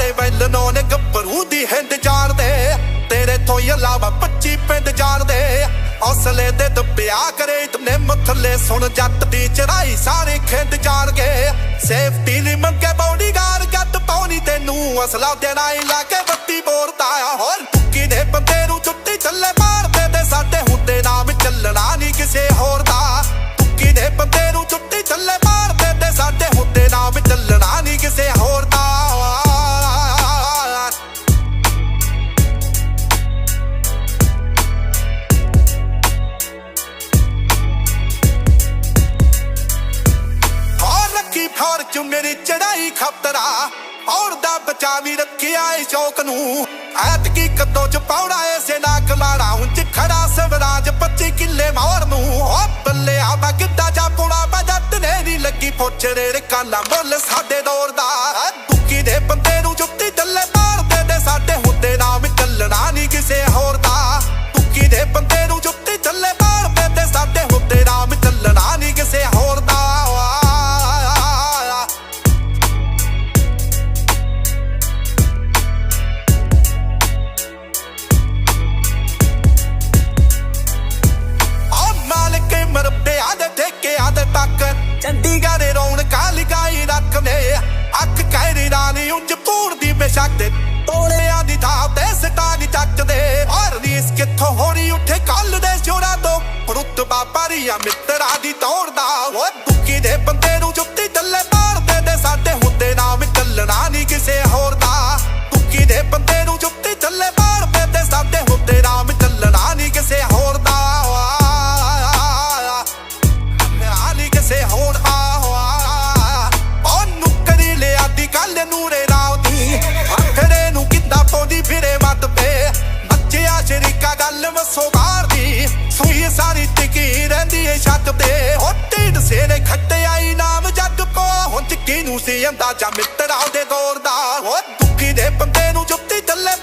ਚੱਲਣੋਂ ਨੇ ਗੱਭਰੂ ਦੀ ਹਿੰਦ ਜਾਣਦੇ ਤੇਰੇ ਤੋਂ ਇਲਾਵਾ 25 ਪਿੰਡ ਜਾਣਦੇ। ਹੌਸਲੇ ਦੇ ਦੱਬਿਆ ਕਰੇ ਤਨੇ ਮਥਲੇ ਸੁਣ ਜੱਟ ਦੀ ਚੜਾਈ ਸਾਰੇ ਖਿੰਦ ਜਾਣਗੇ। ਸੇਫਟੀ ਲਈ ਮੰਗੇ ਬੌਡੀਗਾਰਡ ਗੱਤ ਪਾਉਣੀ ਤੈਨੂੰ ਅਸਲਾ ਦੇਣਾ ਹੀ ਲਾ ਕੇ ਬੱਤੀ ਬੋਰਦਾ ਆ। ਹੋਰ ਟੁੱਕੀ ਦੇ ਬੰਦੇ ਨੂੰ ਰੱਖੀ ਫੌਰ ਚ ਮੇਰੀ ਚੜਾਈ ਖਤਰਾ। ਔਰ ਦਾ ਬਚਾ ਵੀ ਰੱਖਿਆ ਏ ਸ਼ੌਕ ਨੂੰ। ਐਤ ਕੀ ਕਦੋਂ ਚ ਪੌੜਾ ਐਸੇ ਨਾ ਕਲਾੜਾ ਉਂਝ ਖੜਾ ਸਵਰਾਜ 25 ਕਿੱਲੇ ਮੌਰ ਨੂੰ। ਓ ਬੱਲਿਆ, ਮੈਂ ਕਿੱਦਾਂ ਜਾ ਪੁਣਾ ਮੈਂ ਨੇ ਨਹੀਂ ਲੱਗੀ ਫੋਚਰੇ ਕਾਲਾ ਮੁੱਲ ਸਾਡੇ ਦੌਰ ਦਾ। ਤੋਂ ਰੁਤਬਾ ਪਰੀਆ ਮਿੱਤਰਾਂ ਦੀ ਤੋੜਦਾ ਓ ਦੁੱਕੀ ਦੇ ਬੰਦੇ ਢੀਡ ਸੇਰੇ ਖੱਟਿਆ ਨਾਮ ਜੱਗ ਕੋ। ਹੁਣ ਟਿੱਕੀ ਨੂੰ ਸੀ ਅੰਦਾਜ਼ਾ ਮਿੱਤਰਾਂ ਦੇ ਦੌਰ ਦਾ। ਉਹ ਦੁੱਖੀ ਦੇ ਬੰਦੇ ਨੂੰ ਜੁੱਤੀ ਥੱਲੇ